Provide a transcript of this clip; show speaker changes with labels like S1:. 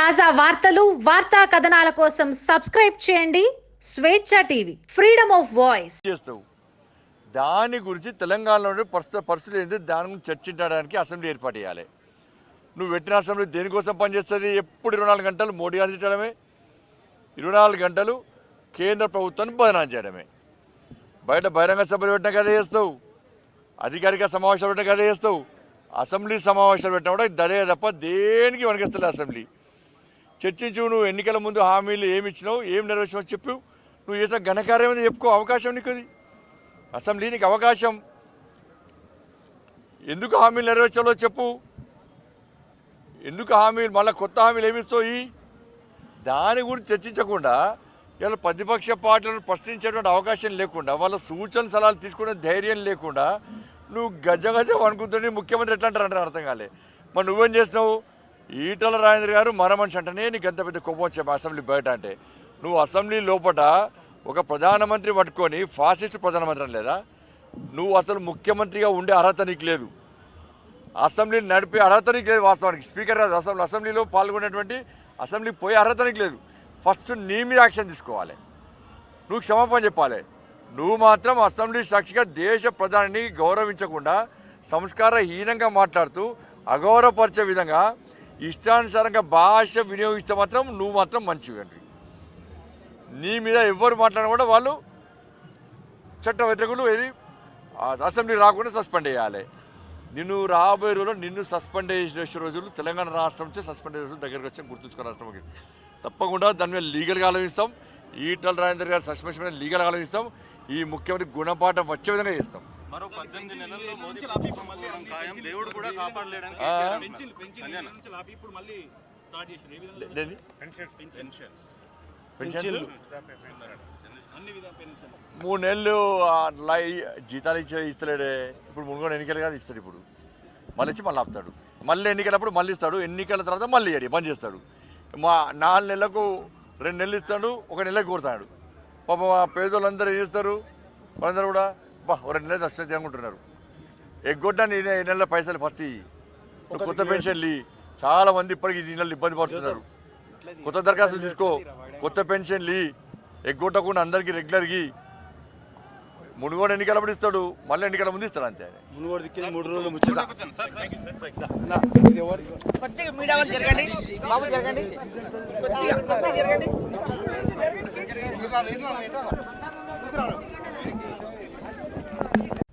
S1: తాజా వార్తలు వార్తా కథనాల కోసం సబ్స్క్రైబ్ చేయండి. స్వేచ్ఛ టీవీ ఫ్రీడమ్ ఆఫ్ వాయిస్.
S2: చేస్తావు? దాని గురించి తెలంగాణలో ప్రస్తుత పరిస్థితి ఏంటి దాని గురించి చర్చించడానికి అసెంబ్లీ ఏర్పాటు చేయాలి. నువ్వు పెట్టిన అసెంబ్లీ దేనికోసం పనిచేస్తుంది? ఎప్పుడు ఇరవై నాలుగు గంటలు మోడీ గారు తిట్టడమే? ఇరవై నాలుగు గంటలు కేంద్ర ప్రభుత్వాన్ని బదనాం చేయడమే. బయట బహిరంగ సభలు పెట్టిన కథ చేస్తావు. అధికారిక సమావేశాలు పెట్టిన కదే చేస్తావు. అసెంబ్లీ సమావేశాలు పెట్టినా కూడా దరే తప్ప దేనికి వణికిస్తలే అసెంబ్లీ? చర్చించు నువ్వు ఎన్నికల ముందు హామీలు ఏమి ఇచ్చినావు ఏం నెరవేర్చావు చెప్పు. నువ్వు చేసిన ఘనకార్యం ఏదో చెప్పుకో అవకాశం నీకు అది అసెంబ్లీ నీకు అవకాశం. ఎందుకు హామీలు నెరవేర్చాలో చెప్పు. ఎందుకు హామీలు మళ్ళీ కొత్త హామీలు ఏమిస్తావు దాని గురించి చర్చించకుండా ఇలా ప్రతిపక్ష పార్టీలను ప్రశ్నించేటువంటి అవకాశం లేకుండా వాళ్ళ సూచన సలహాలు తీసుకునే ధైర్యం లేకుండా నువ్వు గజ గజ అనుకుంటుంది ముఖ్యమంత్రి ఎట్లా అంటారంటే అర్థం కాలే. మరి నువ్వేం చేసినావు ఈటల రాజేంద్ర గారు మరమనిషి అంటేనే నీకు ఎంత పెద్ద కోపం వచ్చే అసెంబ్లీ బయట అంటే. నువ్వు అసెంబ్లీ లోపట ఒక ప్రధానమంత్రి పట్టుకొని ఫాసిస్ట్ ప్రధానమంత్రి లేదా? నువ్వు అసలు ముఖ్యమంత్రిగా ఉండే అర్హత నీకు లేదు. అసెంబ్లీని నడిపే అర్హత నీకు లేదు వాస్తవానికి. స్పీకర్ రాదు అసెంబ్లీ అసెంబ్లీలో పాల్గొనేటువంటి అసెంబ్లీ పోయే అర్హత నీకు లేదు. ఫస్ట్ నీ మీద యాక్షన్ తీసుకోవాలి. నువ్వు క్షమాపణ చెప్పాలి. నువ్వు మాత్రం అసెంబ్లీ సాక్షిగా దేశ ప్రధానిని గౌరవించకుండా సంస్కారహీనంగా మాట్లాడుతూ అగౌరవపరిచే విధంగా ఇష్టానుసారంగా భాష వినియోగిస్తే మాత్రం నువ్వు మాత్రం మంచివి అండి. నీ మీద ఎవరు మాట్లాడినా కూడా వాళ్ళు చట్ట వ్యతిరేకులు వెళ్ళి అసెంబ్లీ రాకుండా సస్పెండ్ చేయాలి. నిన్ను రాబోయే రోజుల్లో నిన్ను సస్పెండ్ చేసే రోజులు తెలంగాణ రాష్ట్రం నుంచి సస్పెండ్ చేసిన రోజులు వచ్చి గుర్తుంచుకో రాష్ట్రంకి తప్పకుండా దాని మీద లీగల్గా ఆలోచిస్తాం. ఈటల రాజేందర్ గారి సస్పెన్షన్ మీద లీగల్గా ఆలోచిస్తాం. ఈ ముఖ్యమంత్రి గుణపాఠం వచ్చే విధంగా చేస్తాం.
S3: మరో పద్దెనిమిది నెలల్లో మోదీ ప్రభుత్వం ఖాయం. దేవుడు కూడా కాపాడలేడని
S4: పెన్షన్ పెన్షన్ ఆపి ఇప్పుడు మళ్ళీ స్టార్ట్ ఏ విధంగా పెన్షన్
S2: పెన్షన్లు మూడు నెలలు ఆ లై జీతాలు ఇచ్చే ఇస్తలేడే. ఇప్పుడు మునుగోడు ఎన్నికలు కాదు ఇస్తాడు ఇప్పుడు. మళ్ళీ ఇచ్చి మళ్ళీ ఆపుతాడు. మళ్ళీ ఎన్నికలప్పుడు మళ్ళీ ఇస్తాడు. ఎన్నికల తర్వాత మళ్ళీ ఇయ్యడు. బంద్ చేస్తాడు. మా నాలుగు నెలలకు రెండు నెలలు ఇస్తాడు. ఒక నెలకు కొడతాడు పాప మా పేదోళ్ళందరూ ఏం చేస్తారు? వాళ్ళందరూ కూడా బా ఓ రెండు నెలలు దర్శనం అనుకుంటున్నారు. ఎగ్గొట్టని ఈ నెల పైసలు ఫస్ట్ కొత్త పెన్షన్లు. చాలా మంది ఇప్పటికి ఈ నెలలు ఇబ్బంది పడుతున్నారు. కొత్త దరఖాస్తులు తీసుకో. కొత్త పెన్షన్లు. ఎగ్గొట్టకుండా అందరికీ రెగ్యులర్గా మునుగోడు ఎన్నికలప్పుడు ఇస్తాడు మళ్ళీ ఎన్నికల ముందు ఇస్తాడు అంతే.
S5: మునుగోడు దిక్కి మూడు రోజులు ముచ్చట
S6: మీడియా వాళ్ళు జరగండి బాబు జరగండి కొద్దిగా కొద్దిగా జరగండి